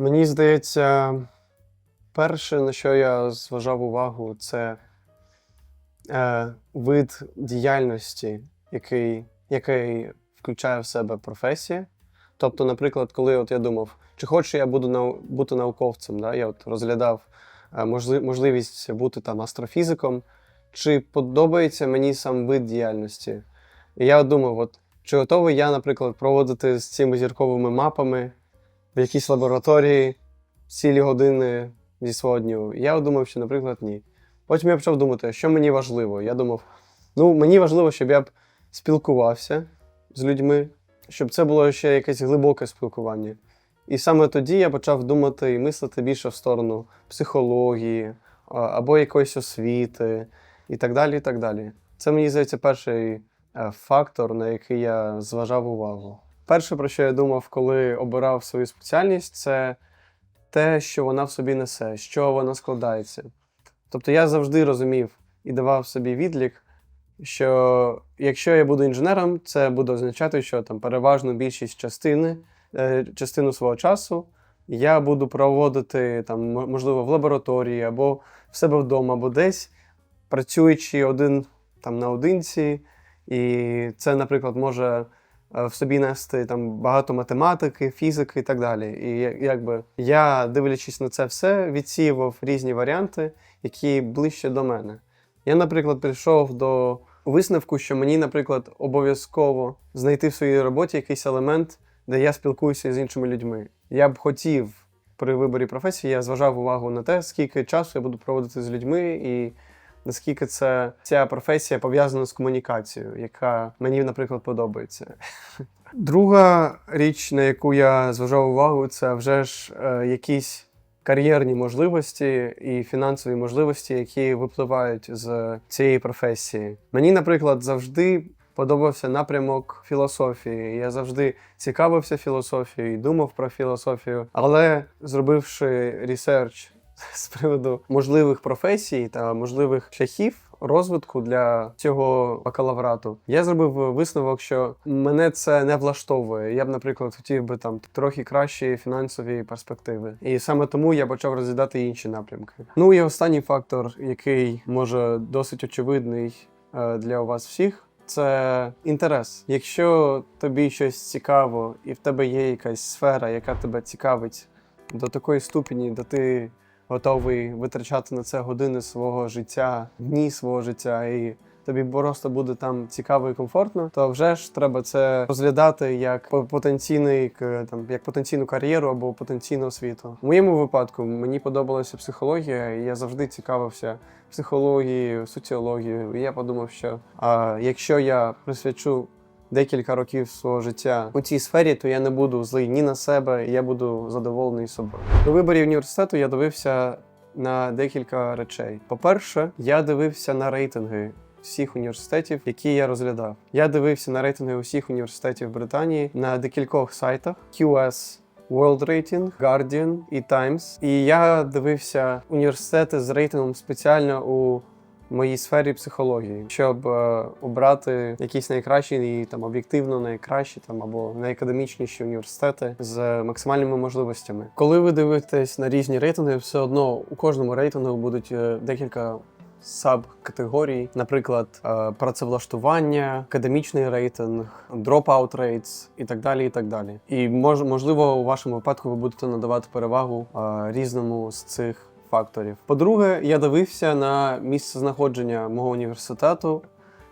Мені здається, перше, на що я зважав увагу, це е, вид діяльності, який, який включає в себе професія. Тобто, наприклад, коли от я думав, чи хочу я буду нау- бути науковцем, да? я от розглядав е, можли- можливість бути там астрофізиком, чи подобається мені сам вид діяльності. І я думав, от, чи готовий я, наприклад, проводити з цими зірковими мапами в якійсь лабораторії цілі години зі свого дню. Я думав, що, наприклад, ні. Потім я почав думати, що мені важливо. Я думав, ну мені важливо, щоб я б спілкувався з людьми, щоб це було ще якесь глибоке спілкування. І саме тоді я почав думати і мислити більше в сторону психології або якоїсь освіти, і так далі. і так далі. Це мені здається перший е, фактор, на який я зважав увагу. Перше, про що я думав, коли обирав свою спеціальність, це те, що вона в собі несе, з чого вона складається. Тобто я завжди розумів і давав собі відлік, що якщо я буду інженером, це буде означати, що там переважну більшість частини, е, частину свого часу я буду проводити там, можливо, в лабораторії або в себе вдома, або десь, працюючи один там наодинці. І це, наприклад, може в собі нести там багато математики, фізики і так далі. І якби я, дивлячись на це все, відсіював різні варіанти, які ближче до мене. Я, наприклад, прийшов до висновку, що мені, наприклад, обов'язково знайти в своїй роботі якийсь елемент, де я спілкуюся з іншими людьми. Я б хотів при виборі професії, я зважав увагу на те, скільки часу я буду проводити з людьми і наскільки це ця професія пов'язана з комунікацією, яка мені, наприклад, подобається. Друга річ, на яку я зважав увагу, це вже ж е, якісь кар'єрні можливості і фінансові можливості, які випливають з цієї професії. Мені, наприклад, завжди подобався напрямок філософії. Я завжди цікавився філософією і думав про філософію, але зробивши ресерч з приводу можливих професій та можливих шляхів розвитку для цього бакалаврату, я зробив висновок, що мене це не влаштовує. Я б, наприклад, хотів би там трохи кращі фінансові перспективи. І саме тому я почав розглядати інші напрямки. Ну і останній фактор, який може досить очевидний е, для вас всіх. Це інтерес. Якщо тобі щось цікаво, і в тебе є якась сфера, яка тебе цікавить до такої ступені, де ти готовий витрачати на це години свого життя, дні свого життя, і тобі просто буде там цікаво і комфортно, то вже ж треба це розглядати як потенційний там як потенційну кар'єру або потенційну освіту. В моєму випадку мені подобалася психологія, і я завжди цікавився психологією, соціологією. І я подумав, що а, якщо я присвячу декілька років свого життя у цій сфері, то я не буду злий ні на себе, я буду задоволений собою. При виборі університету я дивився на декілька речей. По-перше, я дивився на рейтинги. Всіх університетів, які я розглядав. Я дивився на рейтинги усіх університетів Британії на декількох сайтах: QS, World Rating, Guardian і Times. І я дивився університети з рейтингом спеціально у моїй сфері психології, щоб е, обрати якісь найкращі і там об'єктивно найкращі там або найакадемічніші університети з максимальними можливостями. Коли ви дивитесь на різні рейтинги, все одно у кожному рейтингу будуть е, декілька. Саб-категорій, наприклад, е, працевлаштування, академічний рейтинг, dropout rates і так далі. І так далі. І мож, можливо, у вашому випадку ви будете надавати перевагу е, різному з цих факторів. По-друге, я дивився на місце знаходження мого університету,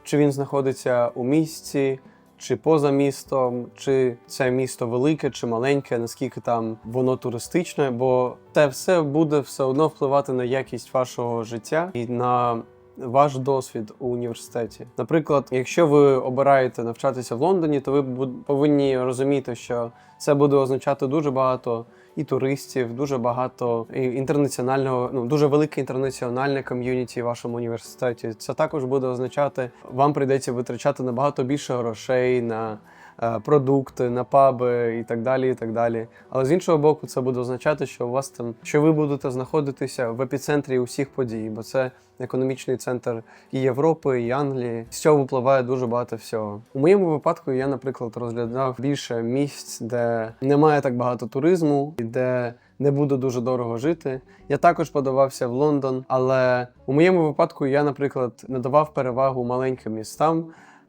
чи він знаходиться у місті, чи поза містом, чи це місто велике чи маленьке, наскільки там воно туристичне, бо це все буде все одно впливати на якість вашого життя і на ваш досвід у університеті. Наприклад, якщо ви обираєте навчатися в Лондоні, то ви повинні розуміти, що це буде означати дуже багато і туристів, дуже багато і інтернаціонального, ну дуже велике інтернаціональне ком'юніті в вашому університеті. Це також буде означати, вам прийдеться витрачати набагато більше грошей на продукти, на паби і так далі. і так далі. Але з іншого боку, це буде означати, що у вас там, що ви будете знаходитися в епіцентрі усіх подій, бо це економічний центр і Європи, і Англії. З цього випливає дуже багато всього. У моєму випадку я, наприклад, розглядав більше місць, де немає так багато туризму, і де не буду дуже дорого жити. Я також подавався в Лондон, але у моєму випадку я, наприклад, надавав перевагу маленьким містам.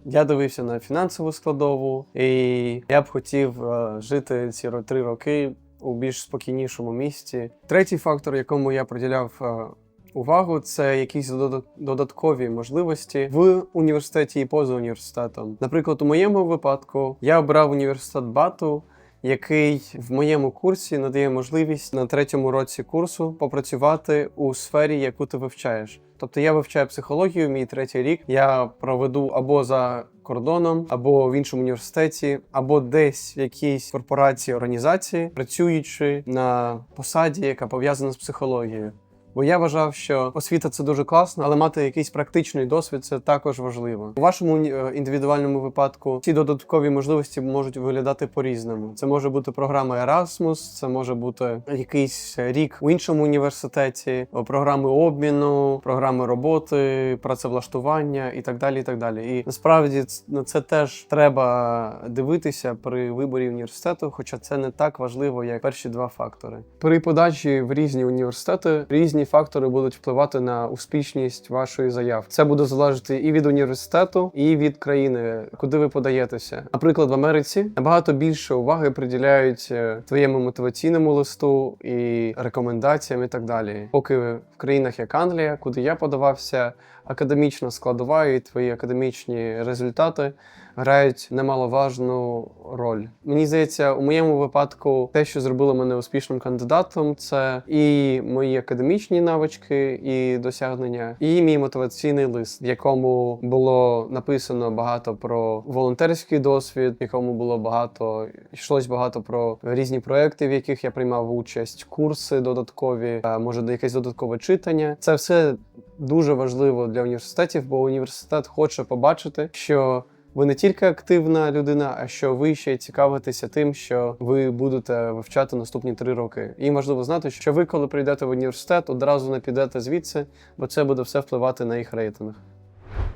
Я дивився на фінансову складову, і я б хотів е, жити ці три роки у більш спокійнішому місті. Третій фактор, якому я приділяв е, увагу, це якісь додаткові можливості в університеті і поза університетом. Наприклад, у моєму випадку я обрав університет Бату. Який в моєму курсі надає можливість на третьому році курсу попрацювати у сфері, яку ти вивчаєш. Тобто я вивчаю психологію, мій третій рік. Я проведу або за кордоном, або в іншому університеті, або десь в якійсь корпорації, організації, працюючи на посаді, яка пов'язана з психологією. Бо я вважав, що освіта це дуже класно, але мати якийсь практичний досвід це також важливо. У вашому е, індивідуальному випадку ці додаткові можливості можуть виглядати по-різному. Це може бути програма Erasmus, це може бути якийсь рік у іншому університеті, програми обміну, програми роботи, працевлаштування і так далі. І так далі. І насправді на це теж треба дивитися при виборі університету, хоча це не так важливо, як перші два фактори. При подачі в різні університети різні фактори будуть впливати на успішність вашої заявки. Це буде залежати і від університету, і від країни, куди ви подаєтеся. Наприклад, в Америці набагато більше уваги приділяють е, твоєму мотиваційному листу і рекомендаціям, і так далі. Поки в країнах як Англія, куди я подавався, академічна складова і твої академічні результати грають немаловажну роль. Мені здається, у моєму випадку те, що зробило мене успішним кандидатом, це і мої академічні навички і досягнення, і мій мотиваційний лист, в якому було написано багато про волонтерський досвід, в якому було багато йшлось багато про різні проекти, в яких я приймав участь, курси додаткові, е, може якесь додаткове читання. Це все дуже важливо для університетів, бо університет хоче побачити, що ви не тільки активна людина, а що ви ще цікавитеся тим, що ви будете вивчати наступні три роки. І важливо знати, що ви, коли прийдете в університет, одразу не підете звідси, бо це буде все впливати на їх рейтинг.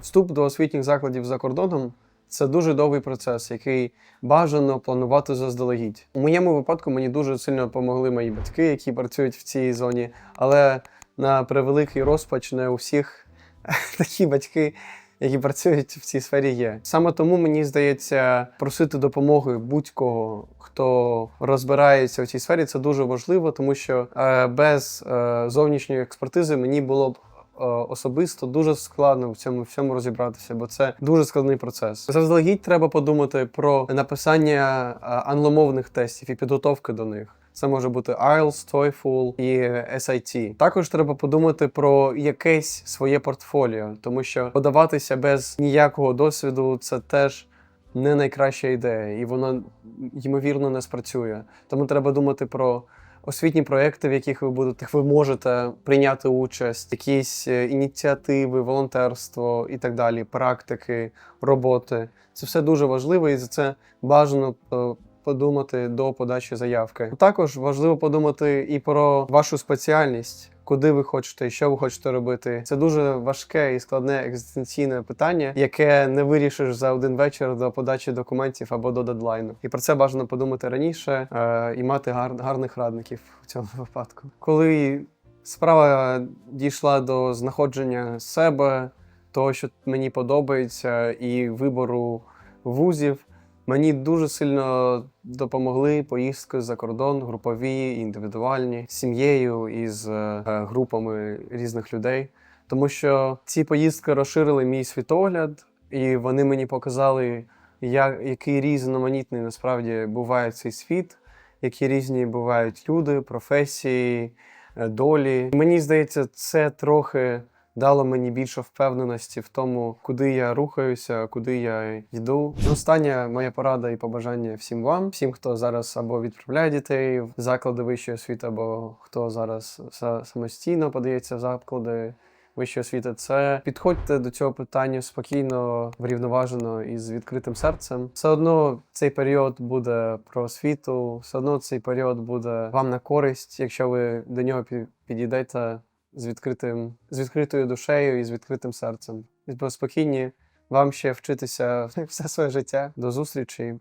Вступ до освітніх закладів за кордоном це дуже довгий процес, який бажано планувати заздалегідь. У моєму випадку мені дуже сильно допомогли мої батьки, які працюють в цій зоні, але на превеликий розпач не у всіх такі батьки, які працюють в цій сфері, є. Саме тому мені здається, просити допомоги будь-кого, хто розбирається в цій сфері, це дуже важливо, тому що е, без е, зовнішньої експертизи мені було б. е, Особисто дуже складно в цьому всьому розібратися, бо це дуже складний процес. Заздалегідь треба подумати про написання англомовних тестів і підготовки до них. Це може бути IELTS, TOEFL і SIT. Також треба подумати про якесь своє портфоліо, тому що подаватися без ніякого досвіду це теж не найкраща ідея, і воно ймовірно не спрацює. Тому треба думати про освітні проекти, в яких ви будете, ви можете прийняти участь, якісь е, ініціативи, волонтерство і так далі, практики, роботи. Це все дуже важливо, і за це бажано е, подумати до подачі заявки. Також важливо подумати і про вашу спеціальність. Куди ви хочете що ви хочете робити? Це дуже важке і складне екзистенційне питання, яке не вирішиш за один вечір до подачі документів або до дедлайну. І про це бажано подумати раніше е, і мати гар, гарних радників в цьому випадку. Коли справа дійшла до знаходження себе, того, що мені подобається, і вибору вузів. Мені дуже сильно допомогли поїздки за кордон, групові, індивідуальні, з сім'єю і з е, групами різних людей. Тому що ці поїздки розширили мій світогляд, і вони мені показали, як, який різноманітний насправді буває цей світ, які різні бувають люди, професії, е, долі. Мені здається, це трохи дало мені більше впевненості в тому, куди я рухаюся, куди я йду. Остання моя порада і побажання всім вам, всім, хто зараз або відправляє дітей в заклади вищої освіти, або хто зараз са- самостійно подається в заклади. Вищої освіти, це підходьте до цього питання спокійно, врівноважено і з відкритим серцем. Все одно цей період буде про освіту, все одно цей період буде вам на користь, якщо ви до нього підійдете з відкритим, з відкритою душею і з відкритим серцем. Бо спокійні вам ще вчитися все своє життя. До зустрічі.